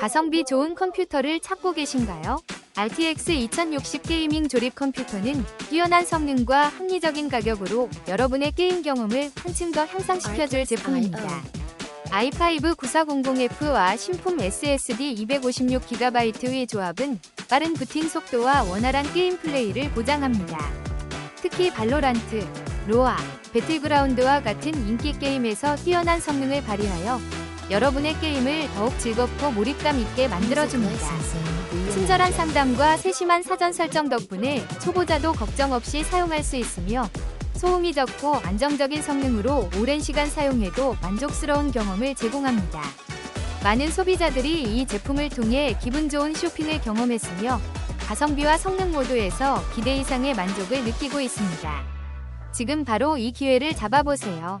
가성비 좋은 컴퓨터를 찾고 계신가요? RTX 2060 게이밍 조립 컴퓨터는 뛰어난 성능과 합리적인 가격으로 여러분의 게임 경험을 한층 더 향상시켜줄 제품입니다. i5 9400F와 신품 SSD 256GB의 조합은 빠른 부팅 속도와 원활한 게임 플레이를 보장합니다. 특히 발로란트, 로아, 배틀그라운드와 같은 인기 게임에서 뛰어난 성능을 발휘하여 여러분의 게임을 더욱 즐겁고 몰입감 있게 만들어줍니다. 친절한 상담과 세심한 사전 설정 덕분에 초보자도 걱정 없이 사용할 수 있으며 소음이 적고 안정적인 성능으로 오랜 시간 사용해도 만족스러운 경험을 제공합니다. 많은 소비자들이 이 제품을 통해 기분 좋은 쇼핑을 경험했으며 가성비와 성능 모두에서 기대 이상의 만족을 느끼고 있습니다. 지금 바로 이 기회를 잡아보세요.